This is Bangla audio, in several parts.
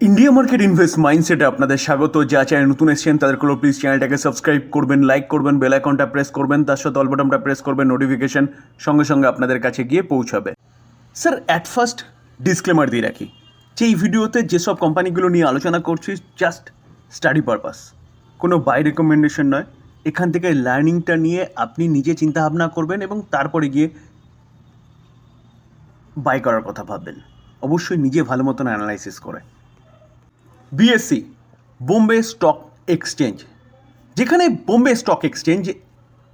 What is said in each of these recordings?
ইন্ডিয়া মার্কেট ইনভেস্ট মাইন্ডসেটে আপনাদের স্বাগত। যা চ্যানেল নতুন এসেছেন তাদেরগুলো প্লিজ চ্যানেলটাকে সাবস্ক্রাইব করবেন লাইক করবেন বেল আইকনটা প্রেস করবেন, তার সাথে অল বাটনটা প্রেস করবেন নোটিফিকেশন সঙ্গে সঙ্গে আপনাদের কাছে গিয়ে পৌঁছাবে। স্যার অ্যাট ফার্স্ট ডিসক্লেমার দিয়ে রাখি, যে এই ভিডিওতে যেসব কোম্পানিগুলো নিয়ে আলোচনা করছি জাস্ট স্টাডি পারপাস কোনো বাই রেকমেন্ডেশন নয়। এখান থেকে লার্নিংটা নিয়ে আপনি নিজে চিন্তাভাবনা করবেন এবং তারপরে গিয়ে বাই করার কথা ভাববেন। অবশ্যই নিজে ভালো মতন অ্যানালাইসিস করে। বিএসসি বোম্বে স্টক এক্সচেঞ্জ যেখানে বোম্বে স্টক এক্সচেঞ্জ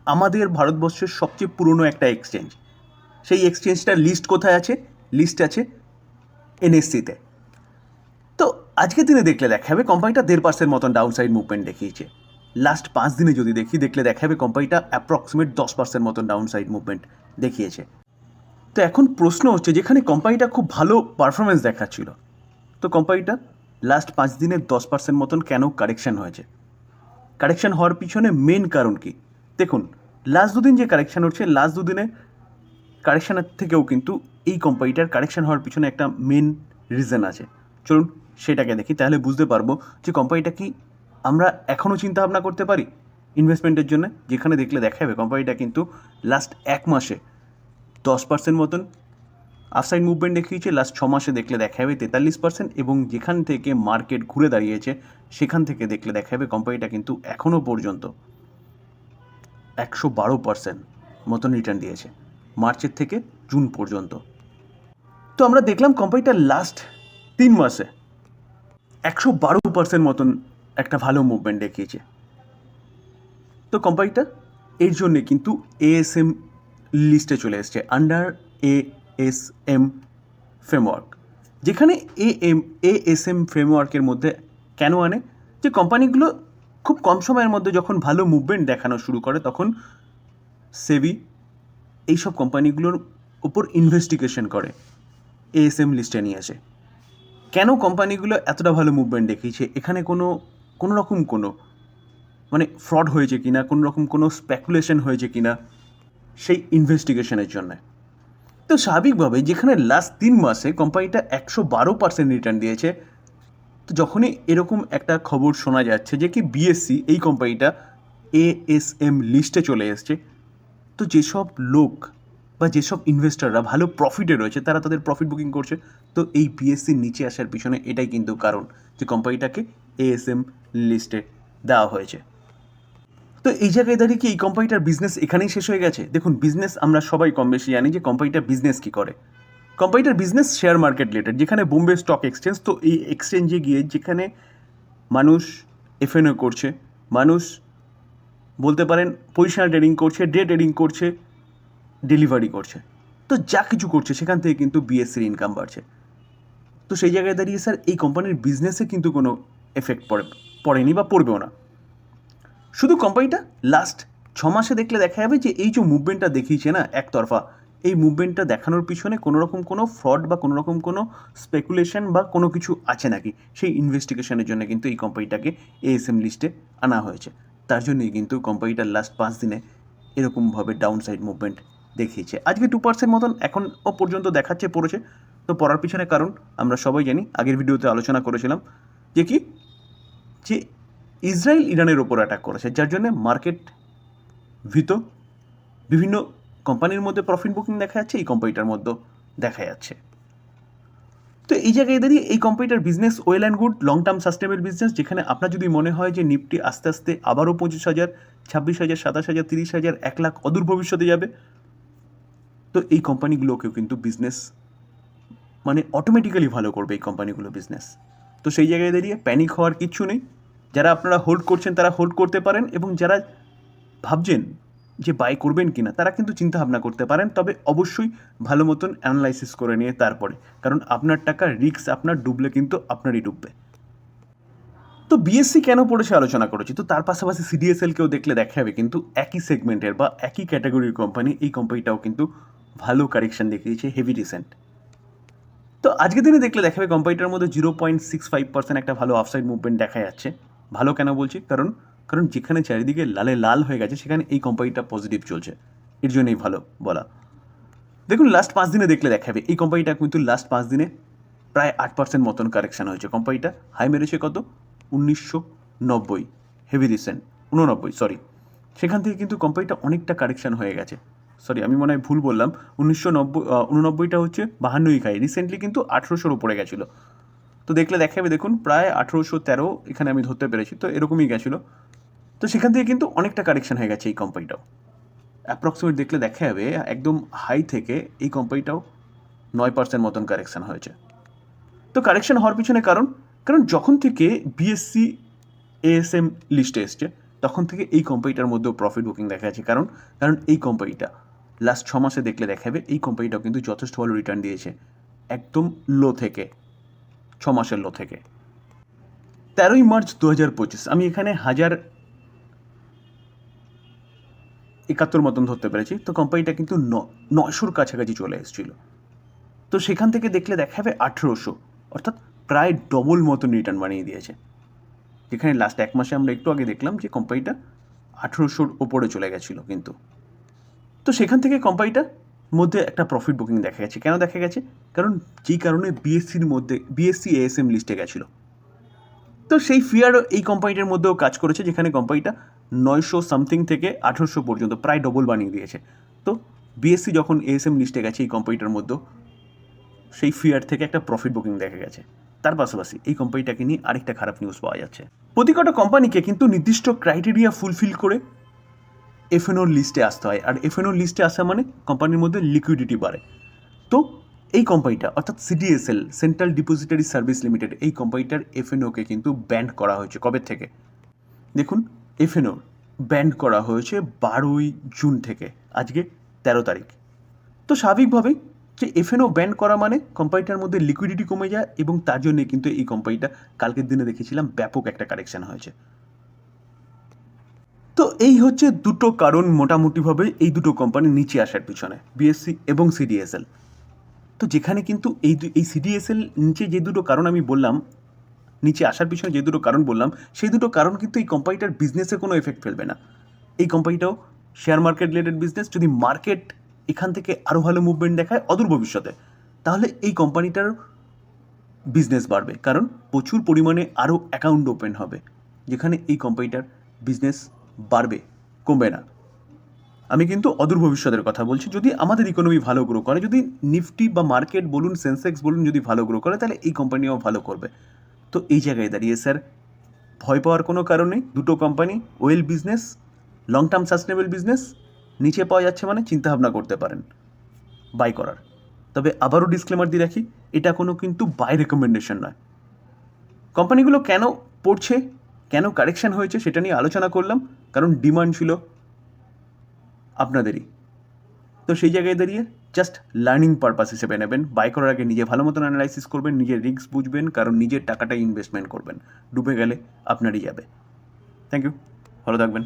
আমাদের ভারতবর্ষের সবচেয়ে পুরনো একটা এক্সচেঞ্জ সেই এক্সচেঞ্জটার লিস্ট কোথায় আছে? লিস্ট আছে এনএসসিতে তো আজকের দিনে দেখলে দেখা যাবে কোম্পানিটা দেড় পার্সেন্ট মতন ডাউন সাইড মুভমেন্ট দেখিয়েছে। লাস্ট পাঁচ দিনে যদি দেখি, দেখলে দেখা যাবে কোম্পানিটা অ্যাপ্রক্সিমেট দশ পার্সেন্ট মতন ডাউন সাইড মুভমেন্ট দেখিয়েছে। তো এখন প্রশ্ন হচ্ছে, যেখানে কোম্পানিটা খুব ভালো পারফরমেন্স দেখাচ্ছিল, তো কোম্পানিটা লাস্ট পাঁচ দিনে দশ পার্সেন্ট মতন কেন কারেকশান হয়েছে? কারেকশান হওয়ার পিছনে মেন কারণ কি? দেখুন লাস্ট দুদিন যে কারেকশান হচ্ছে লাস্ট দুদিনে কারেকশানের থেকেও কিন্তু এই কোম্পানিটার কারেকশান হওয়ার পিছনে একটা মেন রিজন আছে। চলুন সেটাকে দেখি, তাহলে বুঝতে পারব যে কোম্পানিটা কি আমরা এখনও চিন্তা ভাবনা করতে পারি ইনভেস্টমেন্টের জন্য? যেখানে দেখলে দেখা যাবে কোম্পানিটা কিন্তু লাস্ট এক মাসে দশ পার্সেন্ট মতন আফসাইড মুভমেন্ট দেখিয়েছে লাস্ট ছ মাসে দেখলে দেখা যাবে তেতাল্লিশ পার্সেন্ট এবং যেখান থেকে মার্কেট ঘুরে দাঁড়িয়েছে, সেখান থেকে দেখলে দেখা যাবে কোম্পানিটা কিন্তু এখনও পর্যন্ত একশো বারো পার্সেন্ট মতন রিটার্ন দিয়েছে, মার্চের থেকে জুন পর্যন্ত। তো আমরা দেখলাম কোম্পানিটা লাস্ট তিন মাসে একশো বারো পার্সেন্ট মতন একটা ভালো মুভমেন্ট দেখিয়েছে। তো কোম্পানিটা এর জন্যে কিন্তু এএসএম লিস্টে চলে এসছে under A S M framework যেখানে A M A S M ফ্রেমওয়ার্কের মধ্যে কেন আনে? যে কোম্পানিগুলো খুব কম সময়ের মধ্যে যখন ভালো মুভমেন্ট দেখানো শুরু করে, তখন সেবি এইসব কোম্পানিগুলোর ওপর ইনভেস্টিগেশন করে এএসএম লিস্টে নিয়ে আসে। কেন কোম্পানিগুলো এতটা ভালো মুভমেন্ট দেখিয়েছে? এখানে কোনো কোনো রকম কোনো মানে ফ্রড হয়েছে কিনা? কোনো রকম কোনো স্প্যাকুলেশন হয়েছে কিনা? সেই ইনভেস্টিগেশনের জন্য। তো স্বাভাবিকভাবে যেখানে লাস্ট তিন মাসে কোম্পানিটা একশো বারো পার্সেন্ট রিটার্ন দিয়েছে, তো যখনই এরকম একটা খবর শোনা যাচ্ছে যে কি বিএসসি এই কোম্পানিটা এএসএম লিস্টে চলে এসছে, তো যেসব লোক বা যেসব ইনভেস্টাররা ভালো প্রফিটে রয়েছে, তারা তাদের প্রফিট বুকিং করছে, তো এই বিএসসির নিচে আসার পিছনে এটাই কিন্তু কারণ যে কোম্পানিটাকে এএসএম লিস্টে দেওয়া হয়েছে। তো এই জায়গায় দাঁড়িয়ে কি এই কোম্পানিটার বিজনেস এখানেই শেষ হয়ে গেছে? দেখুন বিজনেস আমরা সবাই কম বেশি জানি যে কোম্পানিটার বিজনেস কী করে। কোম্পানিটার বিজনেস শেয়ার মার্কেট রিলেটেড যেখানে বোম্বে স্টক এক্সচেঞ্জ তো এই এক্সচেঞ্জে গিয়ে যেখানে মানুষ এফএনও করছে, মানুষ বলতে পারেন পজিশনাল ট্রেডিং করছে ডে ট্রেডিং করছে ডেলিভারি করছে। তো যা কিছু করছে, সেখান থেকে কিন্তু বিএসসির ইনকাম বাড়ছে। তো সেই জায়গায় দাঁড়িয়ে স্যার এই কোম্পানির বিজনেসে কিন্তু কোনো এফেক্ট পড়ে, পড়েনি বা পড়বেও না। শুধু কোম্পানিটা লাস্ট ছ মাসে দেখলে দেখা যাবে যে এই যে মুভমেন্টটা দেখিয়েছে না একতরফা, এই মুভমেন্টটা দেখানোর পিছনে কোনো রকম কোনো ফ্রড বা কোনো রকম কোনো স্পেকুলেশন বা কোনো কিছু আছে নাকি? সেই ইনভেস্টিগেশনের জন্য কিন্তু এই কোম্পানিটাকে এএসএম লিস্টে আনা হয়েছে। তার জন্যই কিন্তু কোম্পানিটার লাস্ট পাঁচ দিনে এরকমভাবে ডাউন সাইড মুভমেন্ট দেখিয়েছে। আজকে টু পার্সেন্ট মতন এখনও পর্যন্ত দেখাচ্ছে, পড়েছে। তো পড়ার পিছনে কারণ আমরা সবাই জানি, আগের ভিডিওতে আলোচনা করেছিলাম যে কি? যে ইসরায়েল ইরানের ওপর অ্যাটাক করেছে, যার জন্য মার্কেট ভীত। বিভিন্ন কোম্পানির মধ্যে প্রফিট বুকিং দেখা যাচ্ছে, এই কোম্পানিটার মধ্যে দেখা যাচ্ছে। তো এই জায়গায় দাঁড়িয়ে এই কোম্পানিটার business well and good long term sustainable business যেখানে আপনার যদি মনে হয় যে নিফটি আস্তে আস্তে আবারও পঁচিশ হাজার, ছাব্বিশ হাজার, সাতাশ হাজার, তিরিশ হাজার, এক লাখ অদূর ভবিষ্যতে যাবে, তো এই কোম্পানিগুলোকেও কিন্তু বিজনেস মানে অটোমেটিক্যালি ভালো করবে এই কোম্পানিগুলো বিজনেস তো সেই জায়গায় দাঁড়িয়ে প্যানিক হওয়ার কিচ্ছু নেই। যারা আপনারা হোল্ড করছেন, তারা হোল্ড করতে পারেন এবং যারা ভাবছেন যে বাই করবেন কিনা, তারা কিন্তু চিন্তা ভাবনা করতে পারেন। তবে অবশ্যই ভালো মতন অ্যানালাইসিস করে নিয়ে তারপরে, কারণ আপনার টাকা রিস্ক আপনার ডুবলে কিন্তু আপনারই ডুববে। তো বিএসসি কেন পড়েছে আলোচনা করেছি? তো তার পাশাপাশি সিডিএসএলকেও দেখলে দেখা যাবে, কিন্তু একই সেগমেন্টের বা একই ক্যাটাগরির কোম্পানি এই কোম্পানিটাও কিন্তু ভালো কারেকশন দেখিয়েছে হেভি রিসেন্ট তো আজকের দিনে দেখলে দেখা যাবে কোম্পানিটার মধ্যে zero point six five percent একটা ভালো আফসাইড মুভমেন্ট দেখা যাচ্ছে। ভালো কেন বলছি? কারণ কারণ যেখানে চারিদিকে লালে লাল হয়ে গেছে, সেখানে এই কোম্পানিটা পজিটিভ চলছে। এর জন্যই ভালো বলা। দেখুন লাস্ট পাঁচ দিনে দেখলে দেখাবে। এই কোম্পানিটা কিন্তু লাস্ট পাঁচ দিনে প্রায় আট পার্সেন্ট মতন কারেকশান হয়েছে। কোম্পানিটা হাই মেরেছে কত? উনিশশো নব্বই। হেভি রিসেন্ট উননব্বই সরি সেখান থেকে কিন্তু কোম্পানিটা অনেকটা কারেকশান হয়ে গেছে। সরি আমি মনে হয় ভুল বললাম। উনিশশো নব্বই উননব্বইটা হচ্ছে বাহান্নই খাই। রিসেন্টলি কিন্তু আঠেরোশোর উপরে গেছিল। তো দেখলে দেখাবে, দেখুন, প্রায় আঠেরোশো তেরো এখানে আমি ধরতে পেরেছি। তো এরকমই গেছিল। তো সেখান থেকে কিন্তু অনেকটা কারেকশান হয়ে গেছে এই কোম্পানিটাও অ্যাপ্রক্সিমেট দেখলে দেখা যাবে একদম হাই থেকে এই কোম্পানিটাও নয় পার্সেন্ট মতন কারেকশান হয়েছে। তো কারেকশান হওয়ার পিছনে কারণ কারণ যখন থেকে বিএসসি এএসএম লিস্টে এসছে, তখন থেকে এই কোম্পানিটার মধ্যেও প্রফিট বুকিং দেখা যাচ্ছে। কারণ কারণ এই কোম্পানিটা লাস্ট ছ মাসে দেখলে দেখাবে, এই কোম্পানিটাও কিন্তু যথেষ্ট ভালো রিটার্ন দিয়েছে। একদম লো থেকে। ছ মাসের লো থেকে। তেরোই মার্চ দু হাজার পঁচিশ, আমি এখানে হাজার একাত্তর মতন ধরতে পেরেছি, তো কোম্পানিটা কিন্তু ন, নয়শোর কাছাকাছি চলে এসেছিল। তো সেখান থেকে দেখলে দেখাবে আঠেরোশো, অর্থাৎ প্রায় ডবল মতন রিটার্ন বানিয়ে দিয়েছে। যেখানে লাস্ট এক মাসে আমরা একটু আগে দেখলাম যে কোম্পানিটা আঠেরোশোর ওপরে চলে গেছিল কিন্তু। তো সেখান থেকে কোম্পানিটার মধ্যে একটা প্রফিট বুকিং দেখা গেছে। কেন দেখা গেছে? কারণ যেই কারণে বিএসসির মধ্যে বিএসসি এএসএম লিস্টে গেছিল। তো সেই ফিয়ারও এই কোম্পানিটার মধ্যেও কাজ করেছে, যেখানে কোম্পানিটা নয়শো সামথিং থেকে আঠেরোশো পর্যন্ত প্রায় ডবল বানিয়ে দিয়েছে। তো বিএসসি যখন এএসএম লিস্টে গেছে এই কোম্পানিটার মধ্যেও, সেই ফিয়ার থেকে একটা প্রফিট বুকিং দেখা গেছে। তার পাশাপাশি এই কোম্পানিটাকে নিয়ে আরেকটা খারাপ নিউজ পাওয়া যাচ্ছে। প্রতিকটা কোম্পানিকে কিন্তু নির্দিষ্ট ক্রাইটেরিয়া ফুলফিল করে এফএনওর লিস্টে আসতে হয়। আর এফএনওর লিস্টে আসা মানে কোম্পানির মধ্যে লিকুইডিটি বাড়ে। তো এই কোম্পানিটা অর্থাৎ CDSL central depository service limited এই কোম্পানিটার এফএনওকে কিন্তু ব্যান্ড করা হয়েছে। কবে থেকে? দেখুন এফএনও ব্যান্ড করা হয়েছে বারোই জুন থেকে, আজকে তেরো তারিখ। তো স্বাভাবিকভাবেই যে এফএনও ব্যান করা মানে কোম্পানিটার মধ্যে লিকুইডিটি কমে যায় এবং তার জন্য কিন্তু এই কোম্পানিটা কালকের দিনে দেখেছিলাম ব্যাপক একটা কারেকশন হয়েছে। তো এই হচ্ছে দুটো কারণ মোটামুটিভাবে এই দুটো কোম্পানি নিচে আসার পিছনে বিএসসি এবং সিডিএসএল তো যেখানে কিন্তু এই এই সিডিএসএল নিচে যে দুটো কারণ আমি বললাম, নিচে আসার পিছনে যে দুটো কারণ বললাম, সেই দুটো কারণ কিন্তু এই কোম্পানিটার বিজনেসে কোনো এফেক্ট ফেলবে না। এই কোম্পানিটাও শেয়ার মার্কেট রিলেটেড বিজনেস যদি মার্কেট এখান থেকে আরও ভালো মুভমেন্ট দেখায় অদূর ভবিষ্যতে, তাহলে এই কোম্পানিটার বিজনেস বাড়বে। কারণ প্রচুর পরিমাণে আরও অ্যাকাউন্ট ওপেন হবে, যেখানে এই কোম্পানিটার বিজনেস বাড়বে, কমবে না। আমি কিন্তু অদূর ভবিষ্যতের কথা বলছি, যদি আমাদের ইকোনমি ভালো গ্রো করে, যদি নিফটি বা মার্কেট বলুন, সেন্সেক্স বলুন, যদি ভালো গ্রো করে, তাহলে এই কোম্পানিও ভালো করবে। তো এই জায়গায় দাঁড়িয়ে, স্যার, ভয় পাওয়ার কোনো কারণ নেই। দুটো company well business long term sustainable business নিচে পাওয়া যাচ্ছে মানে চিন্তাভাবনা করতে পারেন বাই করার। তবে আবারও ডিসক্লেমার দিয়ে রাখি, এটা কোনো কিন্তু বাই রেকমেন্ডেশন নয়। কোম্পানিগুলো কেন পড়ছে? কেন কারেকশন হয়েছে সেটা নিয়ে আলোচনা করলাম, কারণ ডিমান্ড ছিল আপনাদেরই। তো সেই জায়গায় দাঁড়িয়ে জাস্ট লার্নিং পারপাস হিসেবে নেবেন বাই করার আগে নিজে ভালো মতন অ্যানালাইসিস করবেন, নিজের রিস্ক বুঝবেন, কারণ নিজের টাকাটা ইনভেস্টমেন্ট করবেন। ডুবে গেলে আপনারই যাবে। থ্যাংক ইউ ভালো থাকবেন।